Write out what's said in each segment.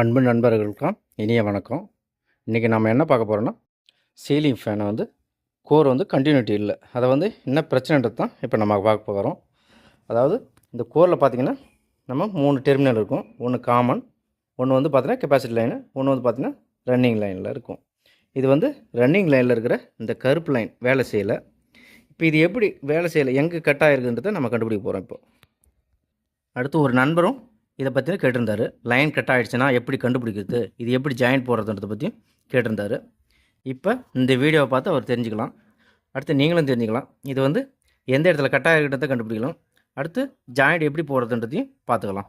அன்பு நண்பர்களுக்கும் இனிய வணக்கம். இன்றைக்கி நம்ம என்ன பார்க்க போகிறோன்னா சீலிங் ஃபேனை வந்து கோர் வந்து கண்டினியூட்டி இல்லை. அதை வந்து என்ன பிரச்சனைன்றது தான் இப்போ நம்ம பார்க்க போகிறோம் அதாவது இந்த கோரில் பார்த்திங்கன்னா நம்ம மூணு டெர்மினல் இருக்கும். ஒன்று காமன் ஒன்று வந்து பார்த்திங்கன்னா கெப்பாசிட்டி லைனு ஒன்று வந்து பார்த்திங்கன்னா ரன்னிங் லைனில் இருக்கும். இது வந்து ரன்னிங் லைனில் இருக்கிற இந்த கருப்பு லைன் வேலை செய்யலை. இப்போ இது எப்படி வேலை செய்யலை எங்கே கட் ஆகிருக்குன்றதை நம்ம கண்டுபிடிக்க போகிறோம் இப்போ. அடுத்து ஒரு நண்பரும் இதை பற்றியும் கேட்டிருந்தாரு. லைன் கட் ஆகிடுச்சுன்னா எப்படி கண்டுபிடிக்கிறது? இது எப்படி ஜாயின் போடுறதுன்றதை பற்றியும் கேட்டிருந்தாரு. இப்போ இந்த வீடியோவை பார்த்து அவர் தெரிஞ்சுக்கலாம். அடுத்து நீங்களும் தெரிஞ்சுக்கலாம். இது வந்து எந்த இடத்துல கட் ஆகிருக்கிறத கண்டுபிடிக்கலாம். அடுத்து ஜாயிண்ட் எப்படி போடுறதுன்றதையும் பார்த்துக்கலாம்.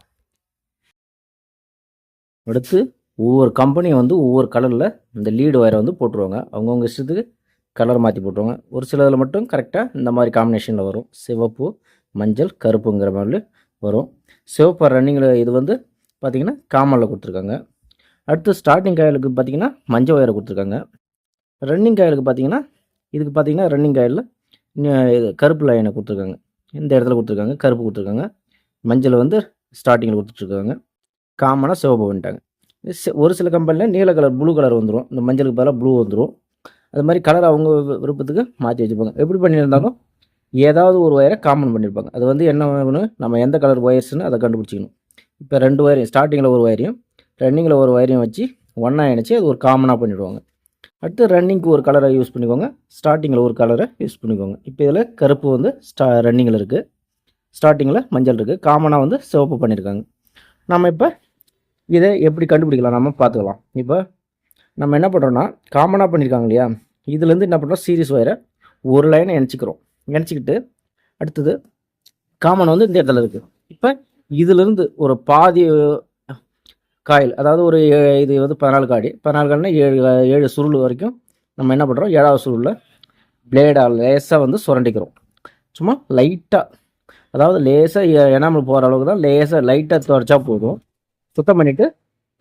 அடுத்து ஒவ்வொரு கம்பெனியும் வந்து ஒவ்வொரு கலரில் இந்த லீடு ஒயரை வந்து போட்டுருவாங்க. அவங்கவுங்க இஷ்டத்துக்கு கலர் மாற்றி போட்டுருவாங்க. ஒரு சிலதில் மட்டும் கரெக்டாக இந்த மாதிரி காம்பினேஷனில் வரும். சிவப்பு மஞ்சள் கருப்புங்கிற மாதிரி வரும். சிவப்பு ரன்னிங்கில் இது வந்து பார்த்திங்கன்னா காமனில் கொடுத்துருக்காங்க. அடுத்து ஸ்டார்டிங் காயலுக்கு பார்த்திங்கன்னா மஞ்சள் ஒயரை கொடுத்துருக்காங்க. ரன்னிங் காயலுக்கு பார்த்திங்கன்னா இதுக்கு பார்த்திங்கன்னா ரன்னிங் காயலில் இது கருப்பு லைனை கொடுத்துருக்காங்க. இந்த இடத்துல கொடுத்துருக்காங்க கருப்பு கொடுத்துருக்காங்க. மஞ்சள் வந்து ஸ்டார்டிங்கில் கொடுத்துட்ருக்காங்க காமனாக சிவப்பு வந்துட்டாங்க. ஒரு சில கம்பெனியில் நீல கலர் ப்ளூ கலர் வந்துடும் இந்த மஞ்சளுக்கு பதிலாக ப்ளூ வந்துடும் அது மாதிரி கலர் அவங்க விருப்பத்துக்கு மாற்றி வச்சுப்பாங்க எப்படி பண்ணியிருந்தாலும் ஏதாவது ஒரு ஒயரை காமன் பண்ணியிருப்பாங்க அது வந்து என்ன வேணும் நம்ம எந்த கலர் ஒயர்ஸ்னு அதை கண்டுபிடிச்சிக்கணும். இப்போ ரெண்டு ஒயரையும் ஸ்டார்டிங்கில் ஒரு ஒயரையும் ரன்னிங்கில் ஒரு ஒயரையும் வச்சு ஒன்றா இணைச்சி அது ஒரு காமனாக பண்ணிவிடுவாங்க அடுத்து ரன்னிங்க்கு ஒரு கலரை யூஸ் பண்ணிக்கோங்க. ஸ்டார்டிங்கில் ஒரு கலரை யூஸ் பண்ணிக்கோங்க. இப்போ இதில் கருப்பு வந்து ஸ்டா ரன்னிங்கில் இருக்குது ஸ்டார்டிங்கில் மஞ்சள் இருக்குது காமனாக வந்து சிவப்பு பண்ணியிருக்காங்க நம்ம இப்போ இதை எப்படி கண்டுபிடிக்கலாம்? நம்ம பார்த்துக்கலாம். இப்போ நம்ம என்ன பண்ணுறோன்னா காமனாக பண்ணியிருக்காங்க இல்லையா? இதுலேருந்து என்ன பண்ணுறோம் சீரியஸ் ஒயரை ஒரு லைனை இணைச்சிக்கிறோம். நினச்சிக்கிட்டு அடுத்தது காமன் வந்து இந்த இடத்துல இருக்குது இப்போ இதிலிருந்து ஒரு பாதி காயில் அதாவது ஒரு ஏ- இது வந்து பதினாலு காடி. பதினாலு காடினா ஏழு ஏழு சுருள் வரைக்கும் நம்ம என்ன பண்ணுறோம் ஏழாவது சுருளில் பிளேடாக லேசாக வந்து சுரண்டிக்கிறோம். சும்மா லைட்டாக அதாவது லேசாக எனாமல் போகிற அளவுக்கு தான் லேசாக லைட்டாக துடைச்சா போதும். சுத்தம் பண்ணிவிட்டு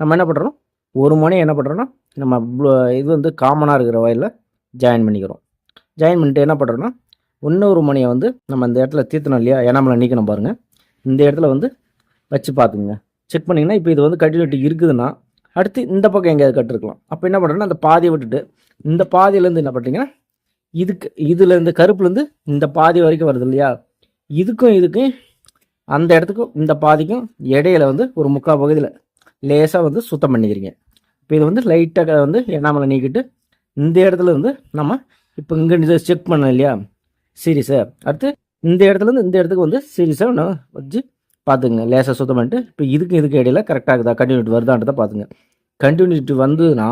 நம்ம என்ன பண்ணுறோம் ஒரு மணி என்ன பண்ணுறோன்னா நம்ம ப்ளூ- இது வந்து காமனாக இருக்கிற வயலில் ஜாயின் பண்ணிக்கிறோம். ஜாயின் பண்ணிட்டு என்ன பண்ணுறோன்னா இன்னொரு மணியை வந்து நம்ம இந்த இடத்துல தீர்த்தணும் இல்லையா? எனாமலை நீக்கணும் பாருங்கள் இந்த இடத்துல வந்து வச்சு பார்த்துங்க செக் பண்ணிங்கன்னா இப்போ இது வந்து கண்டினியூட்டி இருக்குதுன்னா அடுத்து இந்த பக்கம் எங்கேயாவது கட்டிருக்கலாம். அப்போ என்ன பண்ணுறோன்னா அந்த பாதியை விட்டுட்டு இந்த பாதியிலேருந்து என்ன பண்ணுறீங்கன்னா இதுக்கு இதில் இந்த கருப்புலேருந்து இந்த பாதி வரைக்கும் வருது இல்லையா? இதுக்கும் இதுக்கும் அந்த இடத்துக்கும் இந்த பாதிக்கும் இடையில வந்து ஒரு முக்கால் பகுதியில் லேசாக வந்து சுத்தம் பண்ணிக்கிறீங்க. இப்போ இது வந்து லைட்டாக வந்து எண்ணாமலை நீக்கிட்டு இந்த இடத்துல இருந்து நம்ம இப்போ இங்கே இதை செக் பண்ணோம் இல்லையா? சீரிஸை. அடுத்து இந்த இடத்துல இருந்து இந்த இடத்துக்கு வந்து சீரிஸாக ஒன்று வச்சு பார்த்துங்க லேசாக சுத்தம் பண்ணிட்டு இப்போ இதுக்கு இதுக்கு இடையில கரெக்டாக இருக்குதா? கண்டினியூட்டி வருதான்றதை பார்த்துங்க கண்டினியூட்டி வந்ததுன்னா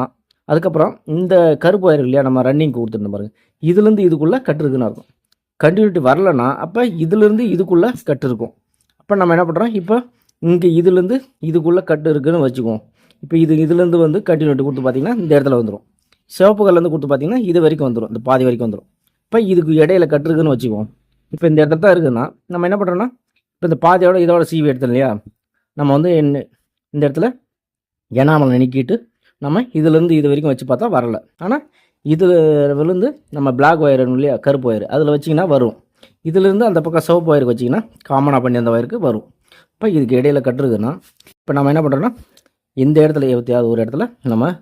அதுக்கப்புறம் இந்த கருப்பு ஒயர் இல்லையா? நம்ம ரன்னிங் கொடுத்துருந்தோம் பாருங்க. இதுலேருந்து இதுக்குள்ளே கட் இருக்குன்னு இருக்கும் கண்டினியூட்டி வரலன்னா அப்போ இதுலேருந்து இதுக்குள்ளே கட் இருக்கும். அப்போ நம்ம என்ன பண்ணுறோம் இப்போ இங்கே இதுலேருந்து இதுக்குள்ளே கட்டு இருக்குன்னு வச்சுக்குவோம். இப்போ இது இதுலேருந்து வந்து கண்டினியூட்டி கொடுத்து பார்த்தீங்கன்னா இந்த இடத்துல வந்துடும் சிவப்பு கல்லேருந்து கொடுத்து பார்த்தீங்கன்னா இது வரைக்கும் வந்துடும் இந்த பாதி வரைக்கும் வந்துடும் இப்போ இதுக்கு இடையில கட்டுருக்குன்னு வச்சுக்குவோம். இப்போ இந்த இடத்துல தான் இருக்குதுன்னா நம்ம என்ன பண்ணுறோன்னா இப்போ இந்த பாதியோட இதோட சீவி எடுத்தோம் இல்லையா? நம்ம வந்து என்ன இந்த இடத்துல எனாமல் நினைக்கிட்டு நம்ம இதுலேருந்து இது வரைக்கும் வச்சு பார்த்தா வரலை. ஆனால் இதில் விழுந்து நம்ம பிளாக் ஒயர் இல்லையா? கருப்பு ஒயர் அதில் வச்சிங்கன்னா வரும். இதுலேருந்து அந்த பக்கம் சிவப்பு ஒயருக்கு வச்சிங்கன்னா காமனாக பண்ணி அந்த ஒயருக்கு வரும். இப்போ இதுக்கு இடையில கட்டுருக்குன்னா இப்போ நம்ம என்ன பண்ணுறோன்னா இந்த இடத்துல எப்படியாவது ஒரு இடத்துல நம்ம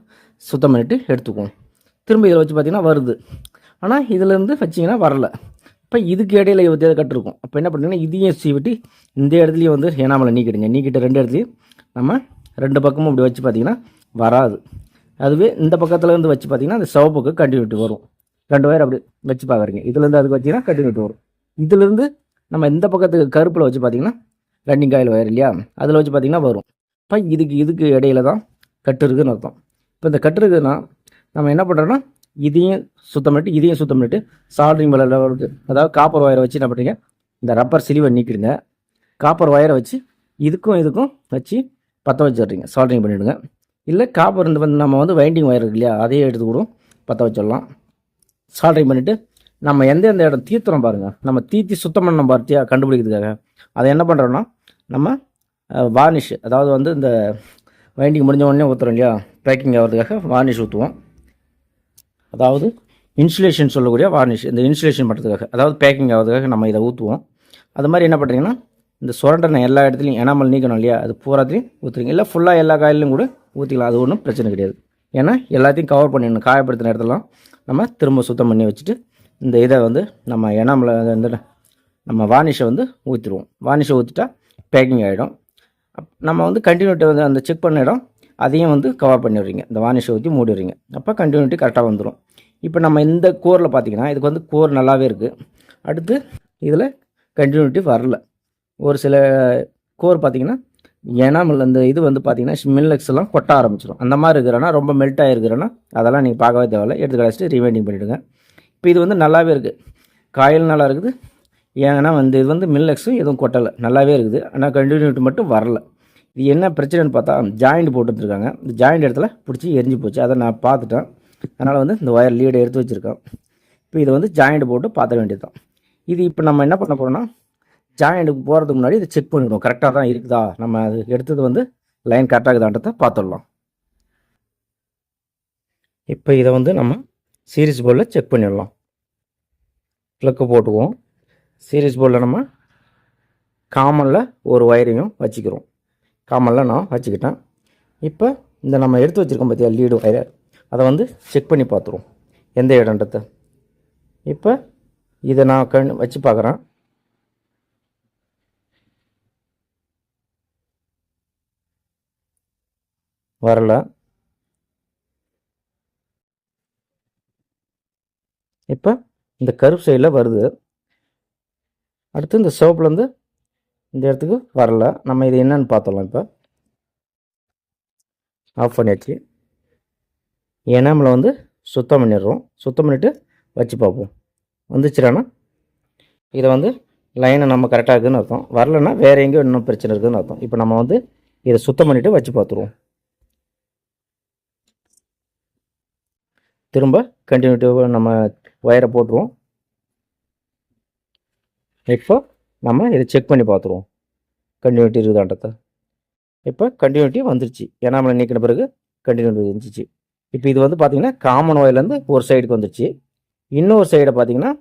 சுத்தம் பண்ணிட்டு எடுத்துக்குவோம். திரும்ப இதில் வச்சு பார்த்தீங்கன்னா வருது. ஆனால் இதுலேருந்து வச்சிங்கன்னா வரல. இப்போ இதுக்கு இடையில எப்படியாவது கட்டிருக்கும். அப்போ என்ன பண்ணுறீங்கன்னா இதையும் சீவிட்டு இந்த இடத்துலையும் வந்து ஏனாமலை நீக்கிடுங்க. நீக்கிட்டு ரெண்டு இடத்துலையும் நம்ம ரெண்டு பக்கமும் இப்படி வச்சு பார்த்தீங்கன்னா வராது. அதுவே இந்த பக்கத்துலேருந்து வச்சு பார்த்தீங்கன்னா அந்த சிவப்புக்கு கண்டினியூட்டி வரும். ரெண்டு வயர் அப்படி வச்சு பார்க்குறீங்க இதுலேருந்து அதுக்கு வச்சிங்கன்னா கண்டினியூட்டி வரும். இதுலேருந்து நம்ம இந்த பக்கத்துக்கு கருப்பில் வச்சு பார்த்தீங்கன்னா ரன்னிங் காயில் வயர் இல்லையா? அதில் வச்சு பார்த்தீங்கன்னா வரும். இப்போ இதுக்கு இதுக்கு இடையில தான் கட்டு இருக்குதுன்னு அர்த்தம். இப்போ இந்த கட்டு இருக்குதுன்னா நம்ம என்ன பண்ணுறோன்னா இதையும் சுத்தம் பண்ணிட்டு இதையும் சுத்தம் பண்ணிட்டு சால்ட்ரிங் மேலே அதாவது காப்பர் ஒயரை வச்சு என்ன பண்ணுறீங்க இந்த ரப்பர் சிலிவை நீக்கிடுங்க. காப்பர் ஒயரை வச்சு இதுக்கும் இதுக்கும் வச்சு பற்ற வச்சிடுறீங்க சால்ட்ரிங் பண்ணிவிடுங்க இல்லை காப்பர் இந்த வந்து நம்ம வந்து வைண்டிங் ஒயர் இருக்கு இல்லையா அதையே எடுத்து கூட பற்ற வச்சிடலாம். சால்ட்ரிங் பண்ணிவிட்டு நம்ம எந்த எந்த இடம் தீர்த்துறோம் பாருங்கள் நம்ம தீத்தி சுத்தம் பண்ண பார்த்தியா கண்டுபிடிக்கிறதுக்காக. அதை என்ன பண்ணுறோன்னா நம்ம வார்னிஷ் அதாவது வந்து இந்த வைண்டிங் முடிஞ்ச உடனே ஊற்றுறோம் இல்லையா பேக்கிங் ஆகிறதுக்காக வார்னிஷ் ஊற்றுவோம் அதாவது இன்சுலேஷன் சொல்லக்கூடிய வார்னிஷ் இந்த இன்சுலேஷன் பண்ணுறதுக்காக அதாவது பேக்கிங் ஆகிறதுக்காக நம்ம இதை ஊற்றுவோம் அது மாதிரி என்ன பண்ணுறீங்கன்னா இந்த சுரண்டனை எல்லா இடத்துலையும் எனாமல் நீக்கணும் இல்லையா? அது பூராத்தையும் ஊற்றுறீங்க இல்லை ஃபுல்லாக எல்லா காயிலையும் கூட ஊற்றிக்கலாம் அது ஒன்றும் பிரச்சனை கிடையாது. ஏன்னா எல்லாத்தையும் கவர் பண்ணிடணும். காயப்படுத்தின இடத்துலலாம் நம்ம திரும்ப சுத்தம் பண்ணி வச்சுட்டு இந்த இதை வந்து நம்ம எனாமில் இந்த நம்ம வானிஷை வந்து ஊற்றிடுவோம் வானிஷை ஊற்றிட்டா பேக்கிங் ஆகிடும் நம்ம வந்து கண்டினியூட்டி வந்து அந்த செக் பண்ண இடம் அதையும் வந்து கவர் பண்ணிடுறீங்க. இந்த வானிஷை ஊற்றி மூடிடுறீங்க. அப்போ கண்டினியூட்டி கரெக்டாக வந்துடும் இப்போ நம்ம இந்த கோரில் பார்த்தீங்கன்னா இதுக்கு வந்து கோர் நல்லாவே இருக்குது அடுத்து இதில் கண்டினியூட்டி வரல. ஒரு சில கோர் பார்த்தீங்கன்னா எனாமல் அந்த இது வந்து பார்த்திங்கன்னா மில்லக்ஸ் எல்லாம் கொட்ட ஆரம்பிச்சிடும் அந்த மாதிரி இருக்கிறனா ரொம்ப மெல்ட் ஆகிருக்கிறனா அதெல்லாம் நீங்கள் பார்க்கவே தேவையில்ல. எடுத்து கழிச்சிட்டு ரீவைண்டிங் பண்ணிவிடுங்க இப்போ இது வந்து நல்லாவே இருக்குது காயில் நல்லா இருக்குது. ஏன்னா வந்து இது வந்து மில்லக்ஸும் எதுவும் கொட்டலை. நல்லாவே இருக்குது. ஆனால் கண்டினியூட்டி மட்டும் வரல. இது என்ன பிரச்சனைன்னு பார்த்தா ஜாயிண்ட் போட்டு வந்துருக்காங்க இந்த ஜாயிண்ட் இடத்துல பிடிச்சி எரிஞ்சு போச்சு. அதை நான் பார்த்துட்டேன். அதனால் வந்து இந்த ஒயர் லீடை எடுத்து வச்சுருக்கேன். இப்போ இதை வந்து ஜாயிண்ட் போட்டு பார்த்த வேண்டியது தான் இது இப்போ நம்ம என்ன பண்ண போகிறோம்னா ஜாயிண்ட்டுக்கு போகிறதுக்கு முன்னாடி இதை செக் பண்ணிவிடுவோம் கரெக்டாக தான் இருக்குதா? நம்ம அது எடுத்தது வந்து லைன் கரெக்டாக இருக்குதான்றதை பார்த்துடலாம். இப்போ இதை வந்து நம்ம சீரிஸ் போர்டில் செக் பண்ணிடலாம். ப்ளக்கு போட்டுக்குவோம். சீரிஸ் போர்டில் நம்ம காமனில் ஒரு ஒயரையும் வச்சுக்கிறோம். காமனில் நான் வச்சுக்கிட்டேன். இப்போ இந்த நம்ம எடுத்து வச்சுருக்கோம் பார்த்தியா லீடு வயர். அதை வந்து செக் பண்ணி பார்த்துருவோம். எந்த இடன்றத இப்போ இதை நான் கண் வச்சு பார்க்குறேன். வரல. இப்போ இந்த கருப்பு சைடில் வருது. அடுத்து இந்த சிவப்புலேருந்து இந்த இடத்துக்கு வரல. நம்ம இது என்னன்னு பார்த்தோம்லாம் இப்போ. ஆஃப் பண்ணியாச்சு. எனாமில் வந்து சுத்தம் பண்ணிடுறோம். சுத்தம் பண்ணிவிட்டு வச்சு பார்ப்போம். வந்துச்சுடானா? இதை வந்து லைனை நம்ம கரெக்டாக இருக்குதுன்னு அர்த்தம். வரலன்னா வேறு எங்கேயோ இன்னும் பிரச்சனை இருக்குதுன்னு அர்த்தம். இப்போ நம்ம வந்து இதை சுத்தம் பண்ணிவிட்டு வச்சு பார்த்துருவோம். திரும்ப கண்டினியூட்டிவாக நம்ம ஒயரை போட்டுருவோம். இப்போ நம்ம இதை செக் பண்ணி பார்த்துருவோம். கண்டினியூட்டி இருக்குதான்றத இப்போ கண்டினியூட்டி வந்துருச்சு. ஏன்னா நம்மளை நீக்கின பிறகு கண்டினியூட்டி இருந்துச்சு. இப்போ இது வந்து பார்த்திங்கன்னா காமன் ஒயர்லேருந்து ஒரு சைடுக்கு வந்துருச்சு. இன்னொரு சைடை பார்த்தீங்கன்னா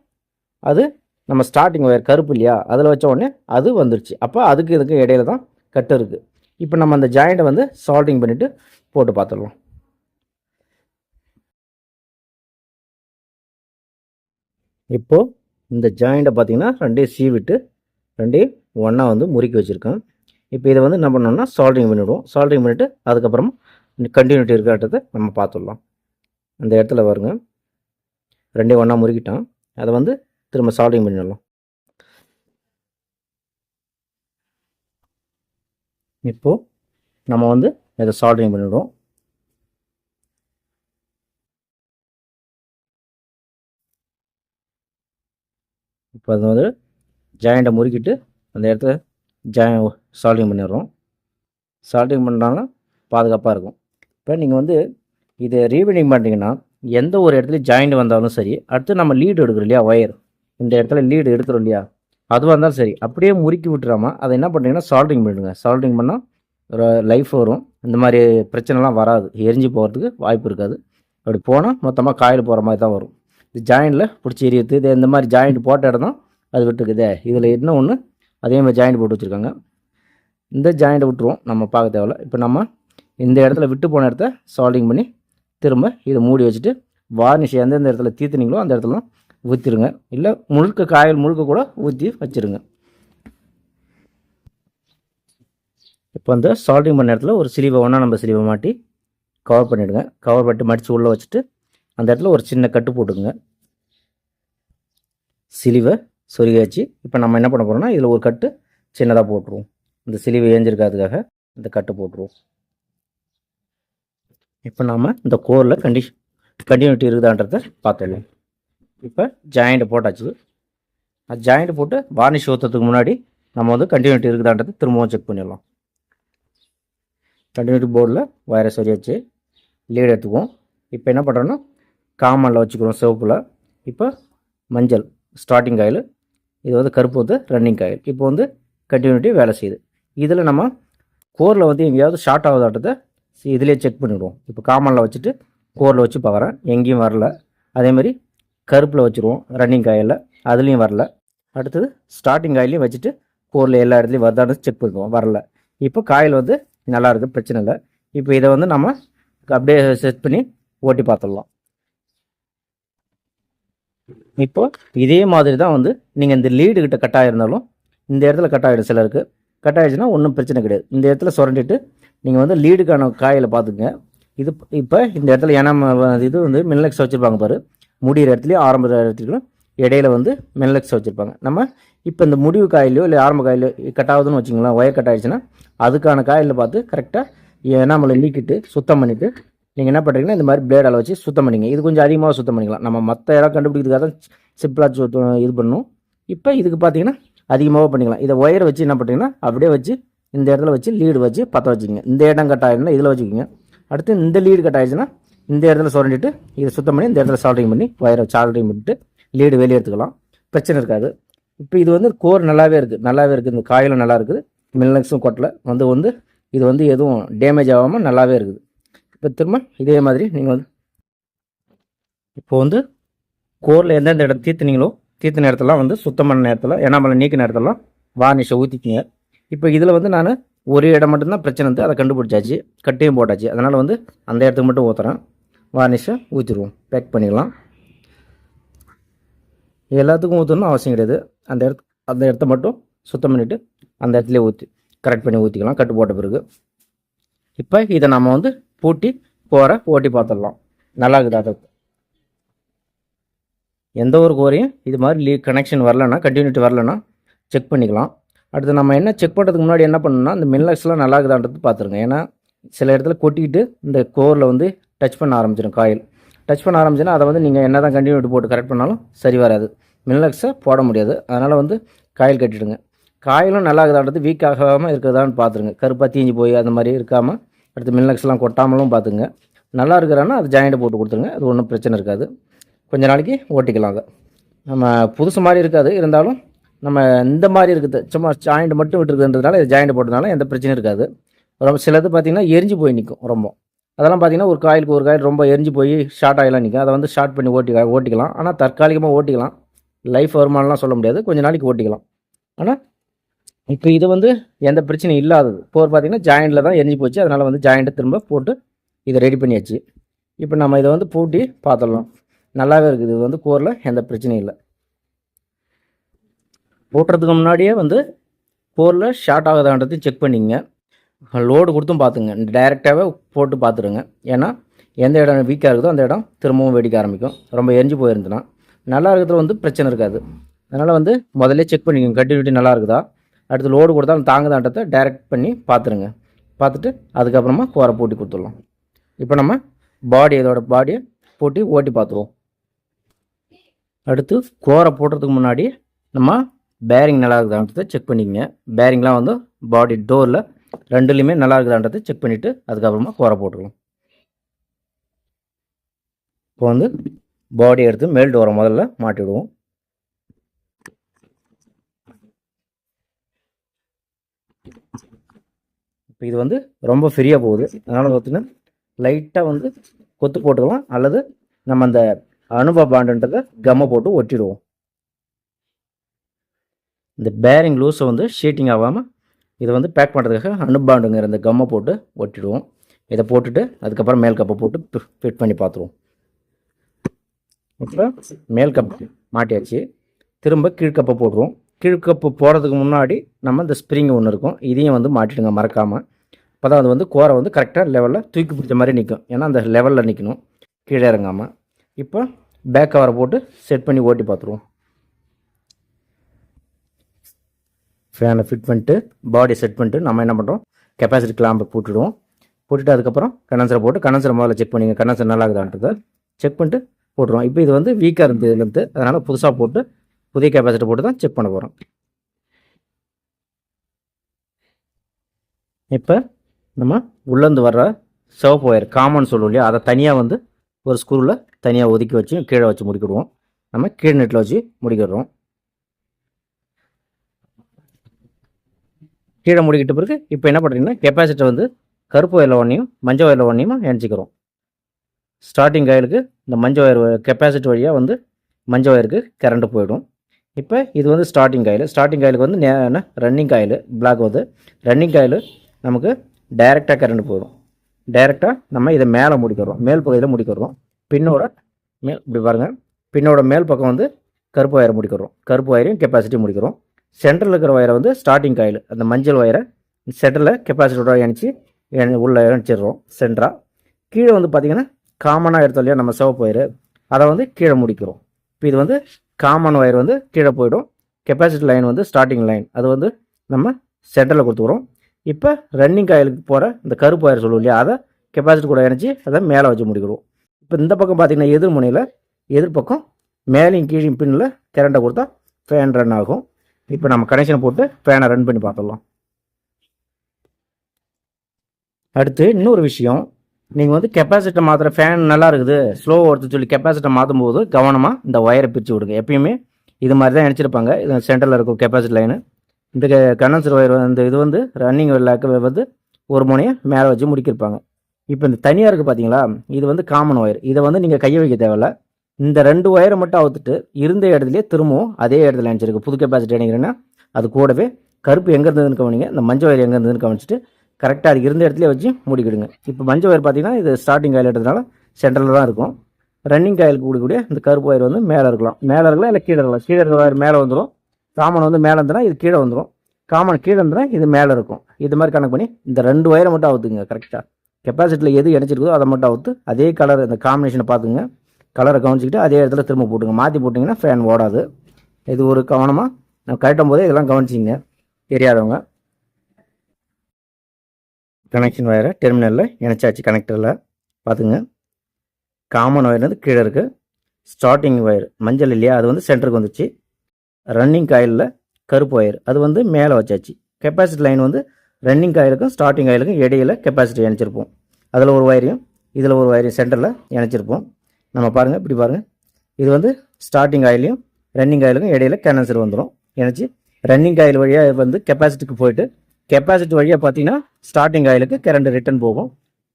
அது நம்ம ஸ்டார்டிங் ஒயர் கருப்பு இல்லையா? அதில் வச்ச உடனே அது வந்துருச்சு. அப்போ அதுக்கு இதுக்கு இடையில தான் கட்டு இருக்குது இப்போ நம்ம அந்த ஜாயிண்ட்டை வந்து சால்டிங் பண்ணிவிட்டு போட்டு பார்த்துடலாம். இப்போது இந்த ஜாயிண்ட்டை பார்த்தீங்கன்னா ரெண்டையும் சீவிட்டு ரெண்டையும் ஒன்றா வந்து முறுக்கி வச்சுருக்கேன். இப்போ இதை வந்து என்ன பண்ணோம்னா சால்ட்ரிங் பண்ணிவிடுவோம் சால்ட்ரிங் பண்ணிவிட்டு அதுக்கப்புறமா கண்டினியூட்டி இருக்காட்டதை நம்ம பார்த்துடலாம். அந்த இடத்துல வருங்க ரெண்டையும் ஒன்றா முறுக்கிட்டோம். அதை வந்து திரும்ப சால்ட்ரிங் பண்ணிடலாம் இப்போது நம்ம வந்து இதை சால்ட்ரிங் பண்ணிவிடுவோம் இப்போ அது வந்து ஜாயிண்ட்டை முறுக்கிட்டு அந்த இடத்துல ஜாய் சால்டிங் பண்ணிடுறோம். சால்டிங் பண்ணுறாங்கன்னா பாதுகாப்பாக இருக்கும். இப்போ நீங்கள் வந்து இதை ரீவைண்டிங் பண்ணிட்டீங்கன்னா எந்த ஒரு இடத்துல ஜாயிண்ட் வந்தாலும் சரி அடுத்து நம்ம லீடு எடுக்கிறோம் இல்லையா ஒயர் இந்த இடத்துல லீடு எடுக்கிறோம் இல்லையா அதுவாக இருந்தாலும் சரி அப்படியே முறுக்கி விட்டுறாமல் அதை என்ன பண்ணுறீங்கன்னா சால்டிங் பண்ணிடுங்க. சால்டிங் பண்ணால் ஒரு லைஃப் வரும். இந்த மாதிரி பிரச்சனைலாம் வராது. எரிஞ்சு போகிறதுக்கு வாய்ப்பு இருக்காது. அப்படி போனால் மொத்தமாக காயில் போகிற மாதிரி தான் வரும். இது ஜாயிண்டில் பிடிச்சி எரியுது இது இந்த மாதிரி ஜாயிண்ட் போட்ட இடம் தான் அது விட்டுருக்குதே. இதில் என்ன ஒன்று அதே மாதிரி ஜாயிண்ட் போட்டு வச்சுருக்காங்க. இந்த ஜாயிண்ட்டை விட்டுருவோம். நம்ம பார்க்க தேவையில்ல. இப்போ நம்ம இந்த இடத்துல விட்டு போன இடத்த சால்டிங் பண்ணி திரும்ப இதை மூடி வச்சுட்டு வார்னிஷ் எந்தெந்த இடத்துல தீர்த்துனீங்களோ அந்த இடத்துல ஊற்றிடுங்க இல்லை முழுக்க காயல் முழுக்க கூட ஊற்றி வச்சுருங்க. இப்போ அந்த சால்டிங் பண்ண இடத்துல ஒரு சிலிவை ஒன்றா நம்ம சிலிவை மாட்டி கவர் பண்ணிவிடுங்க கவர் பண்ணி மடித்து உள்ளே வச்சுட்டு அந்த இடத்துல ஒரு சின்ன கட்டு போட்டுக்குங்க. சிலிவை சொருகியாச்சு. இப்போ நம்ம என்ன பண்ண போகிறோம்னா இதில் ஒரு கட்டு சின்னதாக போட்டுருவோம். இந்த சிலிவு ஏஞ்சிருக்காதுக்காக இந்த கட்டு போட்டுருவோம். இப்போ நாம் இந்த கோரில் கண்டிஷன் கண்டினியூட்டி இருக்குதான்றத பார்த்துடலாம். இப்போ ஜாயிண்ட்டை போட்டாச்சு. அது ஜாயிண்ட் போட்டு வார்னிஷ் ஊற்றுறதுக்கு முன்னாடி நம்ம வந்து கண்டினியூட்டி இருக்குதான்றதை திரும்பவும் செக் பண்ணிடலாம். கண்டினியூட்டி போர்டில் வயரை சரியாச்சு லீடு எடுத்துக்குவோம். இப்போ என்ன பண்ணுறோன்னா காமனில் வச்சுக்கிறோம் சிவப்பில். இப்போ மஞ்சள் ஸ்டார்டிங் காயில் இது வந்து கருப்பு வந்து ரன்னிங் காயில் இப்போ வந்து கண்டினியூட்டி வேலை செய்யுது. இதில் நம்ம கோரில் வந்து எங்கேயாவது ஷார்ட் ஆகுதாட்டத்தை இதிலே செக் பண்ணிவிடுவோம் இப்போ காமனில் வச்சுட்டு கோரில் வச்சு பார்க்குறேன் எங்கேயும் வரல. அதேமாதிரி கருப்பில் வச்சுருவோம் ரன்னிங் காயில் அதுலேயும் வரல. அடுத்தது ஸ்டார்டிங் காயிலையும் வச்சுட்டு கோரில் எல்லா இடத்துலையும் வருதான்னு செக் பண்ணுவோம் வரல. இப்போ காயில் வந்து நல்லா இருக்குது பிரச்சனை இல்லை. இப்போ இதை வந்து நம்ம அப்படியே செட் பண்ணி ஓட்டி பார்த்துடலாம். இப்போ இதே மாதிரி தான் வந்து நீங்கள் இந்த லீடு கிட்ட கட் ஆகிருந்தாலும் இந்த இடத்துல கட் ஆகிடும் சிலருக்கு. கட் ஆகிடுச்சுன்னா ஒன்றும் பிரச்சனை கிடையாது. இந்த இடத்துல சுரண்டிட்டு நீங்கள் வந்து லீடுக்கான காயில் பார்த்துங்க இது இப்போ இந்த இடத்துல ஏன்னா இது வந்து மின்லெக்ஸ் வச்சுருப்பாங்க பாரு. முடிகிற இடத்துலையும் ஆரம்ப இடத்துலையும் இடையில வந்து மின்லெக்ஸ் வச்சுருப்பாங்க. நம்ம இப்போ இந்த முடிவு காயிலையோ இல்லை ஆரம்ப காயிலோ கட் ஆகுதுன்னு வச்சுங்களேன் ஒயர் கட் ஆகிடுச்சுன்னா அதுக்கான காயில் பார்த்து கரெக்டாக நம்மளை நீக்கிட்டு சுத்தம் பண்ணிவிட்டு நீங்கள் என்ன பண்ணுறீங்கன்னா இந்த மாதிரி பிளேடால் வச்சு சுத்தம் பண்ணிங்க. இது கொஞ்சம் அதிகமாக சுத்தம் பண்ணிக்கலாம். நம்ம மற்ற இடம் கண்டுபிடிக்கிறதுக்காக தான் சிம்பிளாக சுத்தம் இது பண்ணணும் இப்போ இதுக்கு பார்த்தீங்கன்னா அதிகமாக பண்ணிக்கலாம். இதை ஒயரை வச்சு என்ன பண்ணுறீங்கன்னா அப்படியே வச்சு இந்த இடத்துல வச்சு லீடு வச்சு பற்ற வச்சுக்கோங்க. இந்த இடம் கட் ஆகிடுனா இதில் வச்சுக்கோங்க. அடுத்து இந்த லீடு கட் ஆயிடுச்சுன்னா இந்த இடத்துல சுரண்டிட்டு இதை சுத்தம் பண்ணி இந்த இடத்துல சால்ட்ரிங் பண்ணி ஒயரை சால்ட்ரிங் பண்ணிட்டு லீடு வெளியே எடுத்துக்கலாம். பிரச்சனை இருக்காது. இப்போ இது வந்து கோர் நல்லாவே இருக்குது நல்லாவே இருக்குது இந்த காயிலும் நல்லா இருக்குது. மில்லக்ஸும் கொட்டலை. வந்து வந்து இது வந்து எதுவும் டேமேஜ் ஆகாமல் நல்லாவே இருக்குது. இப்போ திரும்ப இதே மாதிரி நீங்கள் வந்து இப்போ வந்து கோரில் எந்தெந்த இடம் தீர்த்துனீங்களோ தீர்த்தின இடத்துலாம் வந்து சுத்தம் பண்ண நேரத்தில் எனாமலை நீக்கின இடத்துலாம் வார்னிஷை ஊற்றிக்கிங்க இப்போ இதில் வந்து நான் ஒரு இடம் மட்டும்தான் பிரச்சனை வந்து அதை கண்டுபிடிச்சாச்சு. கட்டையும் போட்டாச்சு. அதனால் வந்து அந்த இடத்துக்கு மட்டும் ஊற்றுறேன் வார்னிஷை ஊற்றிடுவோம் பேக் பண்ணிடலாம். எல்லாத்துக்கும் ஊற்றணும் அவசியம் கிடையாது. அந்த இடத்து அந்த இடத்த மட்டும் சுத்தம் பண்ணிவிட்டு அந்த இடத்துல ஊற்றி கரெக்ட் பண்ணி ஊற்றிக்கலாம் கட்டு போட்ட பிறகு. இப்போ இதை நம்ம வந்து பூட்டி போகிற ஓட்டி பார்த்துடலாம் நல்லா இருக்குது அதை. எந்த ஒரு கோரையும் இது மாதிரி லீ கனெக்ஷன் வரலன்னா கண்டினியூட்டி வரலன்னா செக் பண்ணிக்கலாம். அடுத்து நம்ம என்ன செக் பண்ணுறதுக்கு முன்னாடி என்ன பண்ணணும்னா இந்த மின்லக்ஸ்லாம் நல்லா இருக்குதான்றது பார்த்துருங்க ஏன்னா சில இடத்துல கொட்டிக்கிட்டு இந்த கோரில் வந்து டச் பண்ண ஆரம்பிச்சிடும் காயில். டச் பண்ண ஆரம்பிச்சுன்னா அதை வந்து நீங்கள் என்ன தான் கண்டினியூட்டி போட்டு கரெக்ட் பண்ணாலும் சரி வராது. மின்லக்ஸை போட முடியாது. அதனால் வந்து காயில் கட்டிடுங்க. காயிலும் நல்லா இருக்குதான்றது வீக் ஆகாமல் இருக்குதான்னு பார்த்துருங்க கருப்பாக தீஞ்சு போய் அந்த மாதிரி இருக்காமல் அடுத்து மின்லக்ஸ்லாம் கொட்டாமலும் பார்த்துங்க. நல்லா இருக்கிறான்னா அது ஜாயிண்ட்டை போட்டு கொடுத்துருங்க. அது ஒன்றும் பிரச்சனை இருக்காது. கொஞ்ச நாளைக்கு ஓட்டிக்கலாம் அதை நம்ம புதுசு மாதிரி இருக்காது. இருந்தாலும் நம்ம இந்த மாதிரி இருக்குது. சும்மா ஜாயிண்ட் மட்டும் விட்டுருக்குன்றதுனால இது ஜாயிண்ட் போட்டதுனால எந்த பிரச்சனையும் இருக்காது. ரொம்ப சிலது பார்த்திங்கன்னா எரிஞ்சு போய் நிற்கும் ரொம்ப. அதெல்லாம் பார்த்திங்கன்னா ஒரு காயிலுக்கு ஒரு காயில் ரொம்ப எரிஞ்சு போய் ஷார்ட் ஆகலாம் நிற்கும். அதை வந்து ஷார்ட் பண்ணி ஓட்டி ஓட்டிக்கலாம். ஆனால் தற்காலிகமாக ஓட்டிக்கலாம். லைஃப் வருமானம்லாம் சொல்ல முடியாது. கொஞ்ச நாளைக்கு ஓட்டிக்கலாம். ஆனால் இப்போ இது வந்து எந்த பிரச்சனையும் இல்லாதது. போர் பார்த்திங்கன்னா ஜாயிண்டில் தான் எரிஞ்சு போச்சு. அதனால் வந்து ஜாயிண்ட்டை திரும்ப போட்டு இதை ரெடி பண்ணியாச்சு. இப்போ நம்ம இதை வந்து பூட்டி பார்த்துடலாம் நல்லாவே இருக்குது. இது வந்து கோரில் எந்த பிரச்சனையும் இல்லை. போட்டுறதுக்கு முன்னாடியே வந்து கோரில் ஷார்ட் ஆகுதான்றதையும் செக் பண்ணிங்க லோடு கொடுத்தும் பார்த்துங்க. டைரெக்டாகவே போட்டு பார்த்துருங்க. ஏன்னா எந்த இடம் வீக்காக இருக்குதோ அந்த இடம் திரும்பவும் வெடிக்க ஆரம்பிக்கும். ரொம்ப எரிஞ்சு போயிருந்துன்னா. நல்லா இருக்கிறதுல வந்து பிரச்சனை இருக்காது. அதனால் வந்து முதல்ல செக் பண்ணிக்கோங்க. கட்டி நல்லா இருக்குதா? அடுத்து லோடு கொடுத்தாலும் தாங்குதான்றதை டைரக்ட் பண்ணி பார்த்துருங்க. பார்த்துட்டு அதுக்கப்புறமா கோரை போட்டி கொடுத்துடலாம். இப்போ நம்ம பாடி இதோட பாடியை போட்டி ஓட்டி பார்த்துருவோம். அடுத்து கோரை போடுறதுக்கு முன்னாடி நம்ம பேரிங் நல்லா இருக்குதான்றதை செக் பண்ணிக்கங்க. பேரிங்லாம் வந்து பாடி டோரில் ரெண்டுலேயுமே நல்லா இருக்குதான்றதை செக் பண்ணிவிட்டு அதுக்கப்புறமா கோரை போட்டுருவோம். இப்போ வந்து பாடி எடுத்து மேல் டோரை முதல்ல மாட்டிவிடுவோம். இப்போ இது வந்து ரொம்ப ஃப்ரீயாக போகுது. அதனால் பார்த்தீங்கன்னா லைட்டாக வந்து கொத்து போட்டுக்கலாம். அல்லது நம்ம அந்த அனுபவ பாண்டுன்றதை கம்மை போட்டு ஒட்டிடுவோம். இந்த பேரிங் லூஸை வந்து ஷீட்டிங் ஆகாமல் இதை வந்து பேக் பண்ணுறதுக்காக அனுபாண்டுங்கிற இந்த கம்மை போட்டு ஒட்டிடுவோம். இதை போட்டுட்டு அதுக்கப்புறம் மேல் கப்பை போட்டு ஃபிட் பண்ணி பார்த்துருவோம். அப்புறம் மேல் கப் மாட்டியாச்சு. திரும்ப கீழ்கப்பை போடுவோம் கீழ்கப்பு போகிறதுக்கு முன்னாடி நம்ம இந்த ஸ்ப்ரிங் ஒன்று இருக்கும். இதையும் வந்து மாட்டிடுங்க மறக்காமல் அப்போ தான் அது வந்து கோரை வந்து கரெக்டாக லெவலில் தூக்கி பிடிச்ச மாதிரி நிற்கும் ஏன்னா அந்த லெவலில் நிற்கணும் கீழே இறங்காமல் இப்போ பேக் கவரை போட்டு செட் பண்ணி ஓட்டி பார்த்துருவோம். ஃபேனை ஃபிட் பண்ணிட்டு பாடி செட் பண்ணிட்டு நம்ம என்ன பண்ணுறோம் கெப்பாசிட்டி கிளாம்பை போட்டுடுவோம். போட்டுட்டு அதுக்கப்புறம் கண்டன்சரை போட்டு கண்டன்சரை முதல்ல செக் பண்ணிங்க. கண்டன்சர் நல்லா இருக்குதான்றதை செக் பண்ணிட்டு போட்டுருவோம். இப்போ இது வந்து வீக்காக இருந்ததுலேருந்து அதனால் புதுசாக போட்டு புதிய கெப்பாசிட்டி போட்டு தான் செக் பண்ண போகிறோம் இப்போ நம்ம உள்ளேருந்து வர்ற சிவப்பு ஒயர் காமன் சொல்லுவோம் இல்லையா? அதை தனியாக வந்து ஒரு ஸ்க்ரூவில் தனியாக ஒதுக்கி வச்சு கீழே வச்சு முடிக்கிடுவோம். நம்ம கீழ் நெட்டில் வச்சு முடிக்கிடுறோம். கீழே முடிக்கிட்ட பிறகு இப்போ என்ன பண்ணுறீங்கன்னா கெப்பாசிட்டர் வந்து கருப்பு ஒயரில் ஒன்றையும் மஞ்சள் ஒயரில் ஒன்றையும் இணைச்சிக்கிறோம். ஸ்டார்டிங் காயிலுக்கு இந்த மஞ்சள் ஒயர் கெப்பாசிட்டி வழியாக வந்து மஞ்சள் ஒயருக்கு கரண்ட்டு போயிடும். இப்போ இது வந்து ஸ்டார்டிங் காயில் ஸ்டார்டிங் காயிலுக்கு வந்து நே ரன்னிங் காயில் பிளாக் வந்து ரன்னிங் காயில் நமக்கு டைரெக்டாக கரண்ட் போயிடும் டைரெக்டாக நம்ம இதை மேலே முடிக்கிறோம் மேல் பகுதியில் முடிக்கிறோம் பின்னோட மேல் இப்படி பாருங்கள் பின்னோட மேல் பக்கம் வந்து கருப்பு வயரை முடிக்கிறோம் கருப்பு வயரையும் கெப்பாசிட்டி முடிக்கிறோம் சென்டரில் இருக்கிற வயரை வந்து ஸ்டார்டிங் காயில் அந்த மஞ்சள் வயரை சென்டரில் கெப்பாசிட்டியோட இணைச்சி உள்ளே இணைச்சிடுறோம். சென்டராக கீழே வந்து பார்த்திங்கன்னா காமனாக எடுத்தோம் இல்லையா நம்ம சிவப்பு வயர் அதை வந்து கீழே முடிக்கிறோம். இப்போ இது வந்து காமன் ஒயர் வந்து கீழே போயிடும். கெப்பாசிட்டி லைன் வந்து ஸ்டார்டிங் லைன் அது வந்து நம்ம சென்டரில் கொடுத்துக்குறோம் இப்போ ரன்னிங் காயிலுக்கு போகிற இந்த கருப்பு ஒயர் சொல்லுவோம் இல்லையா? அதை கெப்பாசிட்டி கூட இணைச்சி அதை மேலே வச்சு முடிக்கிறோம். இப்போ இந்த பக்கம் பார்த்தீங்கன்னா எதிர் முனையில் எதிர்பக்கம் மேலேயும் கீழையும் பின்னில் கரண்ட்டை கொடுத்தா ஃபேன் ரன் ஆகும். இப்போ நம்ம கனெக்ஷன் போட்டு ஃபேனை ரன் பண்ணி பார்த்துடலாம். அடுத்து இன்னொரு விஷயம். நீங்கள் வந்து கெப்பாசிட்டை மாற்றுற ஃபேன் நல்லா இருக்குது. ஸ்லோ ஓடுத்து சொல்லி கெப்பாசிட்டி மாற்றும் போது கவனமாக இந்த ஒயரை பிரித்து விடுங்க. எப்பயுமே இது மாதிரி தான் நினச்சிருப்பாங்க. இது சென்டரில் இருக்கும் கெப்பாசிட்டி லைனு இந்த கண்டன்சர் ஒயர் இந்த இது வந்து ரன்னிங் வந்து ஒரு முனையை மேலே வச்சு முடிக்கிருப்பாங்க. இப்போ இந்த தனியாக இருக்குது பார்த்தீங்களா இது வந்து காமன் ஒயர் இதை வந்து நீங்கள் கையை வைக்க தேவையில்ல. இந்த ரெண்டு ஒயரை மட்டும் அவுத்துட்டு இருந்த இடத்துலையே திரும்பவும் அதே இடத்துல நினச்சிருக்கு புது கெப்பாசிட்டி நினைக்கிறேன்னா அது கூடவே கருப்பு எங்கே இருந்ததுன்னு கவனிங்க. இந்த மஞ்சள் ஒயர் எங்கே இருந்ததுன்னு கவனிச்சிட்டு கரெக்டாக அது இருந்த இடத்துல வச்சு மூடிக்கிடுங்க. இப்போ மஞ்சள் ஒயர் பார்த்தீங்கன்னா இது ஸ்டார்டிங் காயில் எடுத்ததுனால சென்டரில் தான் இருக்கும். ரன்னிங் காயிலுக்கு கூடக்கூடிய இந்த கருப்பு ஒயர் வந்து மேலே இருக்கலாம். மேலே இருக்கலாம் இல்லை கீழே இருக்கலாம் கீழே இருக்கிற ஒயர் மேலே வந்துடும் காமன் வந்து மேலே இருந்ததுன்னா இது கீழே வந்துடும் காமன் கீழே இருந்ததுன்னா இது மேலே இருக்கும். இது மாதிரி கணக்கு பண்ணி இந்த ரெண்டு ஒயரை மட்டும் அவுத்துங்க கரெக்டாக கெப்பாசிட்டியில் எது இணைச்சிருக்கோ அதை மட்டும் அவுத்து அதே கலர் இந்த காம்பினேஷனை பார்த்துங்க கலரை கவனிச்சிக்கிட்டு அதே இடத்துல திரும்ப போட்டுங்க. மாற்றி போட்டிங்கன்னா ஃபேன் ஓடாது. இது ஒரு கவனமாக நம்ம கழட்டும் போதே இதெல்லாம் கவனிச்சிங்க தெரியாதவங்க. கனெக்ஷன் ஒயரை டெர்மினலில் இணைச்சாச்சு கனெக்டரில் பார்த்துங்க காமன் ஒயர் வந்து கீழே இருக்குது ஸ்டார்டிங் ஒயர் மஞ்சள் இல்லையா? அது வந்து சென்டருக்கு வந்துச்சு. ரன்னிங் காயிலில் கருப்பு ஒயர் அது வந்து மேலே வச்சாச்சு. கெப்பாசிட்டி லைன் வந்து ரன்னிங் காயிலுக்கும் ஸ்டார்டிங் காயிலுக்கும் இடையில கெப்பாசிட்டி இணைச்சிருப்போம். அதில் ஒரு ஒயரையும் இதில் ஒரு ஒயரையும் சென்டரில் இணைச்சிருப்போம். நம்ம பாருங்கள் இப்படி பாருங்கள் இது வந்து ஸ்டார்டிங் ஆயிலையும் ரன்னிங் ஆயிலுக்கும் இடையில கேனன்சர் வந்துடும் இணைச்சி ரன்னிங் ஆயில் வழியாக வந்து கெப்பாசிட்டிக்கு போயிட்டு கெப்பாசிட்டி வழியாக பார்த்தீங்கன்னா ஸ்டார்டிங் ஆயிலுக்கு கரண்ட் ரிட்டர்ன் போகும்.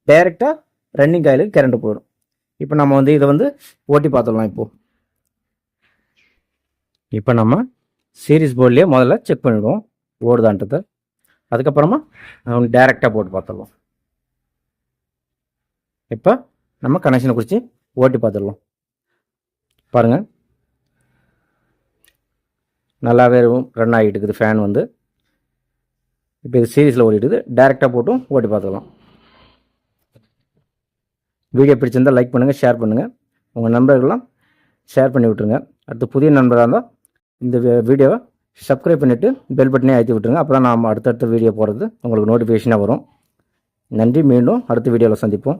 டைரெக்டாக ரன்னிங் ஆயிலுக்கு கரண்ட் போயிடும். இப்போ நம்ம வந்து இதை வந்து ஓட்டி பார்த்துடலாம் இப்போது இப்போ நம்ம சீரீஸ் போர்ட்லேயே முதல்ல செக் பண்ணிவிடுவோம் ஓடுதான்றதை அதுக்கப்புறமா நம்ம டைரெக்டாக போட்டு பார்த்துடலாம். இப்போ நம்ம கனெக்ஷனை குறித்து ஓட்டி பார்த்துடலாம். பாருங்கள் நல்லாவே ரன் ஆகிட்டு இருக்குது ஃபேன் வந்து. இப்போ இது சீரீஸில் ஓடிடுது டேரெக்டாக போட்டும் ஓட்டி பார்த்துக்கலாம். வீடியோ பிடிச்சிருந்தா லைக் பண்ணுங்கள் ஷேர் பண்ணுங்கள் உங்கள் நண்பர்கள்லாம் ஷேர் பண்ணி விட்ருங்க அடுத்து புதிய நண்பராக இருந்தால் இந்த வீடியோவை சப்ஸ்கிரைப் பண்ணிவிட்டு பெல் பட்டனே அழுத்தி விட்ருங்க அப்போ தான் நாம் அடுத்தடுத்த வீடியோ போடுறது உங்களுக்கு நோட்டிஃபிகேஷனாக வரும். நன்றி மீண்டும் அடுத்த வீடியோவில் சந்திப்போம்.